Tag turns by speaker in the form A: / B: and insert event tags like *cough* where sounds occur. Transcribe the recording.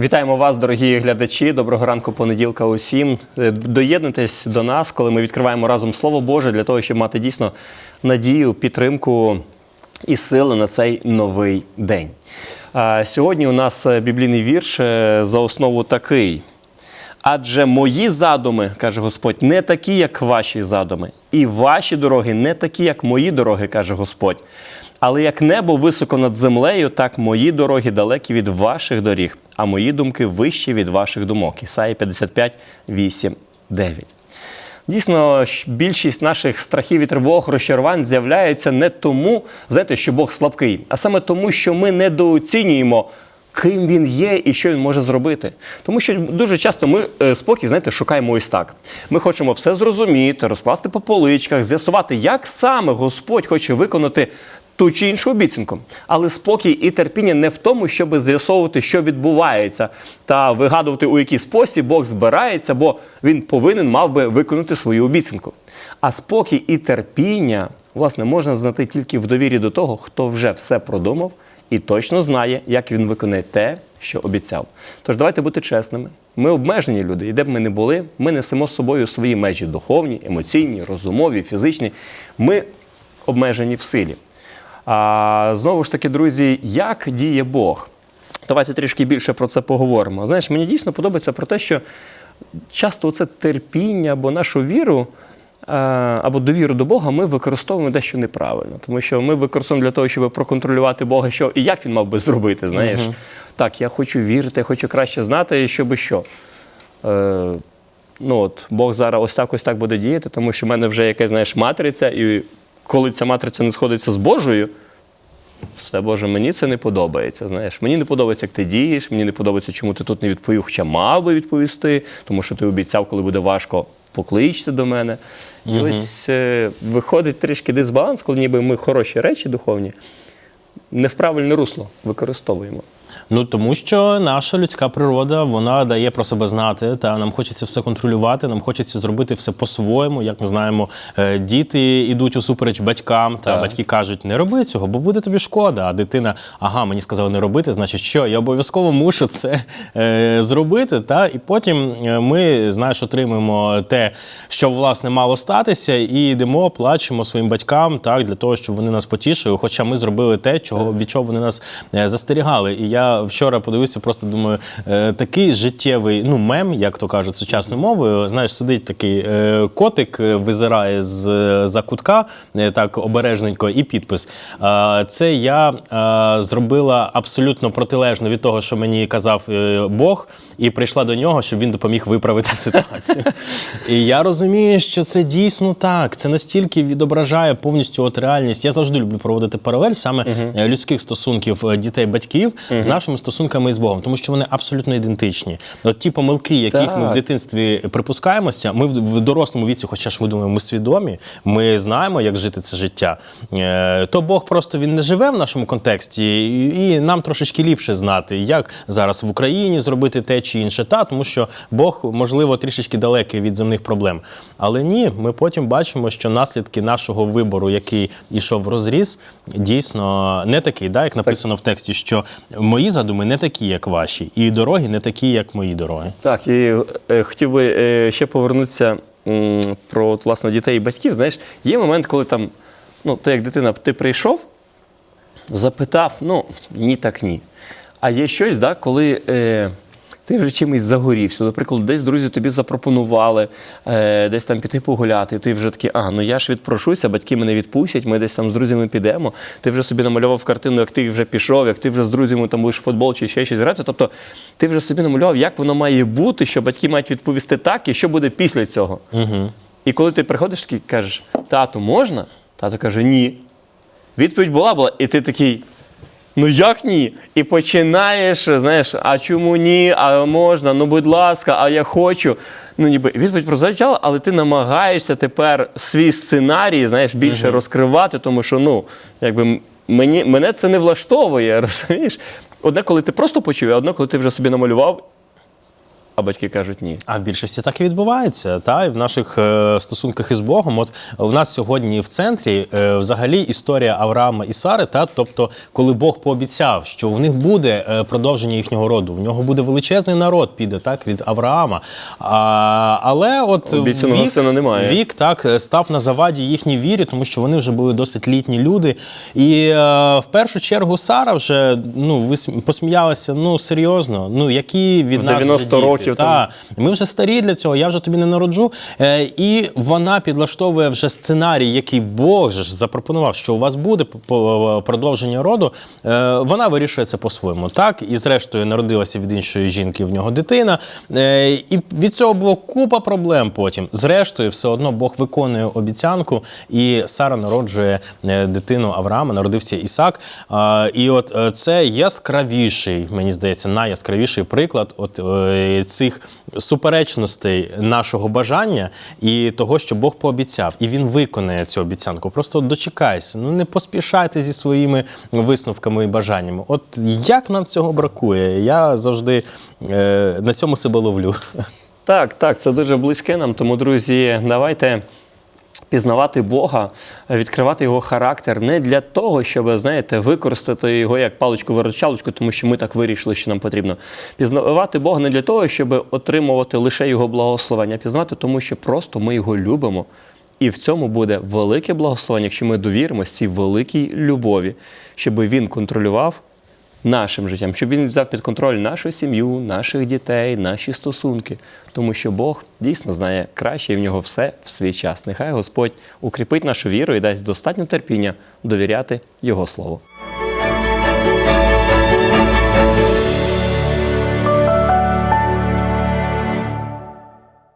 A: Вітаємо вас, дорогі глядачі. Доброго ранку понеділка усім. Е, Доєднуйтесь до нас, коли ми відкриваємо разом Слово Боже для того, щоб мати дійсно надію, підтримку і сили на цей новий день. Сьогодні у нас е, біблійний вірш е, за основу такий. Адже мої задуми, каже Господь, не такі, як ваші задуми, і ваші дороги не такі, як мої дороги, каже Господь. Але як небо високо над землею, так мої дороги далекі від ваших доріг, а мої думки вищі від ваших думок. Ісаї 55, 8, 9. Дійсно, більшість наших страхів і тривог, розчарувань з'являється не тому, знаєте, що Бог слабкий, а саме тому, що ми недооцінюємо, ким він є і що він може зробити. Тому що дуже часто ми е, спокій, знаєте, шукаємо ось так. Ми хочемо все зрозуміти, розкласти по поличках, з'ясувати, як саме Господь хоче виконати ту чи іншу обіцянку. Але спокій і терпіння не в тому, щоб з'ясовувати, що відбувається, та вигадувати, у який спосіб Бог збирається, бо він повинен мав би виконати свою обіцянку. А спокій і терпіння, власне, можна знайти тільки в довірі до того, хто вже все продумав і точно знає, як він виконає те, що обіцяв. Тож давайте бути чесними. Ми обмежені люди, і де б ми не були, ми несемо з собою свої межі духовні, емоційні, розумові, фізичні. Ми обмежені в силі. А знову ж таки, друзі, як діє Бог? Давайте трішки більше про це поговоримо. Знаєш, мені дійсно подобається про те, що часто це терпіння або нашу віру. е, Або довіру до Бога ми використовуємо дещо неправильно, тому що ми використовуємо для того, щоб проконтролювати Бога, що і як він мав би зробити. Знаєш, так, я хочу вірити, я хочу краще знати, щоб що. Е, ну от Бог зараз ось так ось так буде діяти, тому що в мене вже якась знаєш матриця, і коли ця матриця не сходиться з Божою, все Боже, мені це не подобається. Знаєш, мені не подобається, як ти дієш, мені не подобається, чому ти тут не відповів, хоча мав би відповісти, тому що ти обіцяв, коли буде важко, покличте до мене. І ось е, виходить трішки дисбаланс, коли ніби ми хороші речі духовні, не в правильне русло використовуємо.
B: Ну тому що наша людська природа вона дає про себе знати, та нам хочеться все контролювати, нам хочеться зробити все по-своєму. Як ми знаємо, е, діти йдуть усупереч батькам, та
A: Так.
B: батьки кажуть, не роби цього, бо буде тобі шкода. А дитина, ага, мені сказали не робити, значить, що я обов'язково мушу це е, зробити. Та і потім е, ми знаєш, отримуємо те, що власне мало статися, і йдемо, плачемо своїм батькам, так для того, щоб вони нас потішили. Хоча ми зробили те, чого від чого вони нас е, застерігали. І я вчора подивився, просто думаю, е, такий життєвий ну мем, як то кажуть, сучасною мовою. Знаєш, сидить такий е, котик, е, визирає з за кутка, так обережненько, і підпис. Це я зробила абсолютно протилежно від того, що мені казав Бог, і прийшла до нього, щоб він допоміг виправити *laughs* ситуацію. І я розумію, що це дійсно так. Це настільки відображає повністю от реальність. Я завжди люблю проводити паралель саме людських стосунків дітей-батьків нашими стосунками з Богом, тому що вони абсолютно ідентичні. От ті помилки, яких ми в дитинстві припускаємося, ми в, дорослому віці, хоча ж ми думаємо, ми свідомі, ми знаємо, як жити це життя. Е, То Бог просто він не живе в нашому контексті, і, нам трошечки ліпше знати, як зараз в Україні зробити те чи інше, та тому що Бог, можливо, трішечки далекий від земних проблем. Але ні, ми потім бачимо, що наслідки нашого вибору, який ішов в розріз, дійсно не такий, да, як написано в тексті, що мої задуми не такі, як ваші, і дороги не такі, як мої дороги.
A: Так, і е, хотів би е, ще повернутися м, про от, власне дітей і батьків. Знаєш, є момент, коли там, ну, ти як дитина, ти прийшов, запитав, ну, ні, так ні. А є щось, да, коли е, ти вже чимось загорівся. Наприклад, десь друзі тобі запропонували е, десь там піти погуляти, і ти вже такий, а, ну я ж відпрошуся, батьки мене відпустять, ми десь там з друзями підемо. Ти вже собі намалював картину, як ти вже пішов, як ти вже з друзями там будеш футбол чи ще щось грати. Тобто ти вже собі намалював, як воно має бути, що батьки мають відповісти так, і що буде після цього.
B: Угу.
A: І коли ти приходиш такий кажеш, тату, можна? Тато каже, ні. Відповідь була була, і ти такий. Ну як ні? І починаєш, знаєш, а чому ні? А можна, ну будь ласка, а я хочу. Ну, ніби відповідь прозвучала, але ти намагаєшся тепер свій сценарій, знаєш, більше розкривати, тому що ну, якби мені, мене це не влаштовує, *laughs* розумієш? Одне, коли ти просто почув, а одне, коли ти вже собі намалював а батьки кажуть ні.
B: А в більшості так і відбувається. Та і в наших е, стосунках із Богом. От в нас сьогодні в центрі е, взагалі історія Авраама і Сари. Та тобто, коли Бог пообіцяв, що в них буде е, продовження їхнього роду, в нього буде величезний народ, піде так від Авраама. А, але от
A: Обіцяного
B: вік,
A: сина немає.
B: вік так став на заваді їхній вірі, тому що вони вже були досить літні люди. І е, в першу чергу Сара вже ну ви см- посміялися. Ну серйозно, ну які від нас вже
A: 90
B: діти?
A: Років.
B: Та, ми вже старі для цього, я вже тобі не народжу. Е, і вона підлаштовує вже сценарій, який Бог же ж запропонував, що у вас буде продовження роду. Е, вона вирішує це по-своєму. Так, і зрештою народилася від іншої жінки в нього дитина. Е, і від цього було купа проблем потім. Зрештою, все одно Бог виконує обіцянку, і Сара народжує е, дитину Авраама, народився Ісак. А, і от е, це яскравіший, мені здається, найяскравіший приклад от е, цих суперечностей нашого бажання і того, що Бог пообіцяв, і він виконає цю обіцянку. Просто дочекайся, ну не поспішайте зі своїми висновками і бажаннями. От як нам цього бракує? Я завжди е, на цьому себе ловлю.
A: Так, так, це дуже близьке нам. Тому, друзі, давайте пізнавати Бога, відкривати його характер не для того, щоб, знаєте, використати його як паличку виручалочку тому що ми так вирішили, що нам потрібно. Пізнавати Бога не для того, щоб отримувати лише його благословення, а пізнавати, тому що просто ми його любимо. І в цьому буде велике благословення, якщо ми довіримося цій великій любові, щоб він контролював нашим життям, щоб він взяв під контроль нашу сім'ю, наших дітей, наші стосунки. Тому що Бог дійсно знає краще і в нього все в свій час. Нехай Господь укріпить нашу віру і дасть достатньо терпіння довіряти Його Слову.